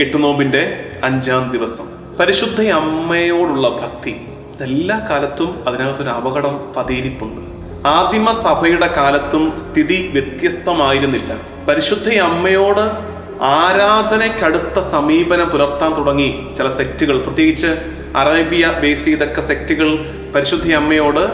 എട്ടുനോമ്പിന്റെ അഞ്ചാം ദിവസം. പരിശുദ്ധ അമ്മയോടുള്ള ഭക്തി. എല്ലാ കാലത്തും അതിനകത്തൊരു അപകടം പതിയിരിപ്പുണ്ട് ആദിമ സഭയുടെ കാലത്തും സ്ഥിതി വ്യത്യസ്തമായിരുന്നില്ല. പരിശുദ്ധ അമ്മയോട് ആരാധനയ്ക്കടുത്ത സമീപനം പുലർത്താൻ തുടങ്ങി ചില സെക്റ്റുകൾ. പ്രത്യേകിച്ച് അറേബ്യ ബേസ് ചെയ്തൊക്കെ സെക്റ്റുകൾ പരിശുദ്ധ അമ്മയോട്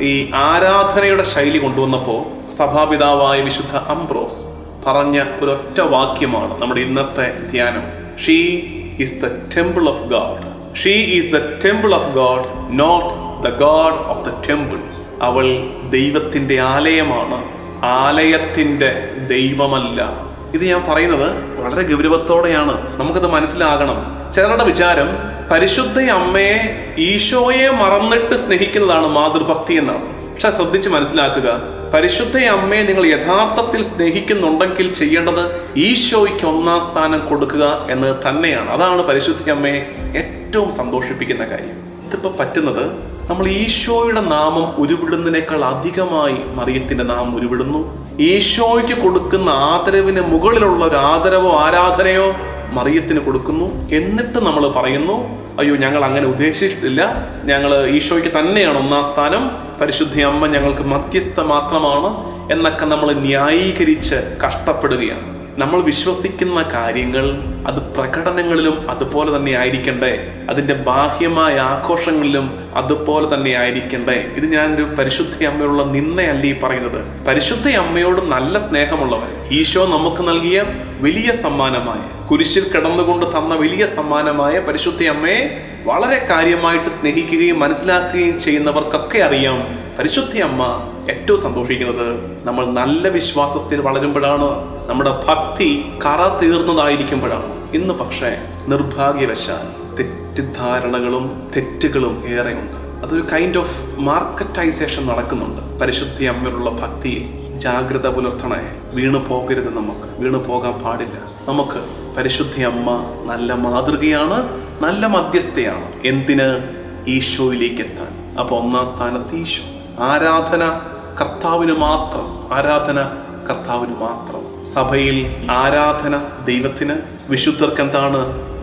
ഈ ആരാധനയുടെ ശൈലി കൊണ്ടുവന്നപ്പോൾ സഭാപിതാവായ വിശുദ്ധ അംബ്രോസ് പറഞ്ഞ ഒരൊറ്റ വാക്യമാണ് നമ്മുടെ ഇന്നത്തെ ധ്യാനം. She is the temple of god she is the temple of god not the god of the temple അവൾ ദൈവത്തിന്റെ ആലയമാണ്. ആലയത്തിന്റെ ദൈവമല്ല. ഇത് ഞാൻ പറയുന്നത് വളരെ ഗൗരവത്തോടെയാണ്. നമുക്കത് മനസ്സിലാകണം. ചിലരുടെ വിചാരം പരിശുദ്ധ അമ്മയെ ഈശോയെ മറന്നിട്ട് സ്നേഹിക്കുന്നതാണ് മാതൃഭക്തി എന്നാണ്. പക്ഷെ ശ്രദ്ധിച്ച് മനസ്സിലാക്കുക. പരിശുദ്ധ അമ്മയെ നിങ്ങൾ യഥാർത്ഥത്തിൽ സ്നേഹിക്കുന്നുണ്ടെങ്കിൽ ചെയ്യേണ്ടത് ഈശോയ്ക്ക് ഒന്നാം സ്ഥാനം കൊടുക്കുക എന്നത് തന്നെയാണ്. അതാണ് പരിശുദ്ധ അമ്മയെ ഏറ്റവും സന്തോഷിപ്പിക്കുന്ന കാര്യം. ഇതിപ്പോ പറ്റുന്നത് നമ്മൾ ഈശോയുടെ നാമം ഉരുവിടുന്നതിനേക്കാൾ അധികമായി മറിയത്തിന്റെ നാമം ഉരുവിടുന്നു. ഈശോയ്ക്ക് കൊടുക്കുന്ന ആദരവിന് മുകളിലുള്ള ഒരു ആദരവോ ആരാധനയോ മറിയത്തിന് കൊടുക്കുന്നു. എന്നിട്ട് നമ്മൾ പറയുന്നു അയ്യോ ഞങ്ങൾ അങ്ങനെ ഉദ്ദേശിച്ചിട്ടില്ല. ഞങ്ങൾ ഈശോയ്ക്ക് തന്നെയാണ് ഒന്നാം സ്ഥാനം. പരിശുദ്ധ അമ്മ ഞങ്ങൾക്ക് മധ്യസ്ഥ മാത്രമാണ് എന്നൊക്കെ നമ്മൾ ന്യായീകരിച്ച് കഷ്ടപ്പെടുകയാണ്. നമ്മൾ വിശ്വസിക്കുന്ന കാര്യങ്ങൾ അത് പ്രകടനങ്ങളിലും അതുപോലെ തന്നെ ആയിരിക്കണ്ടേ? അതിന്റെ ബാഹ്യമായ ആഘോഷങ്ങളിലും അതുപോലെ തന്നെ ആയിരിക്കണ്ടേ? ഇത് ഞാനൊരു പരിശുദ്ധ അമ്മയോടുള്ള നിന്നയല്ല ഈ പറയുന്നത്. പരിശുദ്ധ അമ്മയോട് നല്ല സ്നേഹമുള്ളവർ ഈശോ നമുക്ക് നൽകിയ വലിയ സമ്മാനമായ കുരിശിൽ കിടന്നുകൊണ്ട് തന്ന വലിയ സമ്മാനമായ പരിശുദ്ധ അമ്മയെ വളരെ കാര്യമായിട്ട് സ്നേഹിക്കുകയും മനസ്സിലാക്കുകയും ചെയ്യുന്നവർക്കൊക്കെ അറിയാം പരിശുദ്ധ അമ്മ ഏറ്റവും സന്തോഷിക്കുന്നത് നമ്മൾ നല്ല വിശ്വാസത്തിൽ വളരുമ്പോഴാണ്. നമ്മുടെ ഭക്തി കറ തീർന്നതായിരിക്കുമ്പോഴാണ് ഇന്ന് പക്ഷേ നിർഭാഗ്യവശാൽ തെറ്റിദ്ധാരണകളും തെറ്റുകളും ഏറെയുണ്ട്. അതൊരു കൈൻഡ് ഓഫ് മാർക്കറ്റൈസേഷൻ നടക്കുന്നുണ്ട്. പരിശുദ്ധി അമ്മയുള്ള ഭക്തിയിൽ ജാഗ്രത പുലർത്തണേ. വീണു പോകരുത് നമുക്ക്. വീണു പോകാൻ പാടില്ല. നമുക്ക് പരിശുദ്ധി അമ്മ നല്ല മാതൃകയാണ് നല്ല മധ്യസ്ഥയാണ്. എന്തിന്? ഈശോയിലേക്ക് എത്താൻ. അപ്പോൾ ഒന്നാം സ്ഥാനത്ത് ഈശോ. ആരാധന കർത്താവിന് മാത്രം. ആരാധന കർത്താവിന് മാത്രം. സഭയിൽ ആരാധന ദൈവത്തിന് വിശുദ്ധർക്ക് എന്താണ്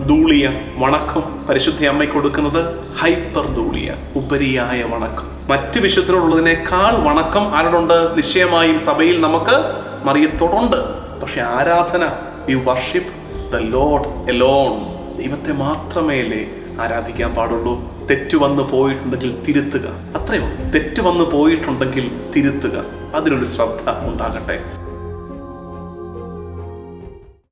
ധൂളിയ വണക്കം? പരിശുദ്ധ അമ്മയ്ക്ക് കൊടുക്കുന്നത് ഹൈപ്പർ ധൂളിയ ഉപരിയായ വണക്കം. മറ്റ് വിശുദ്ധരോടുള്ളതിനേക്കാൾ വണക്കം ആരോടുണ്ട് നിശ്ചയമായും സഭയിൽ നമുക്ക് മറിയത്തോടുണ്ട്. പക്ഷെ ആരാധന we worship the lord alone ദൈവത്തെ മാത്രമേലേ ആരാധിക്കാൻ പാടുള്ളൂ. തെറ്റു വന്നു പോയിട്ടുണ്ടെങ്കിൽ തിരുത്തുക. അത്രയോ തെറ്റു വന്നു പോയിട്ടുണ്ടെങ്കിൽ തിരുത്തുക. അതിനൊരു ശ്രദ്ധ ഉണ്ടാകട്ടെ.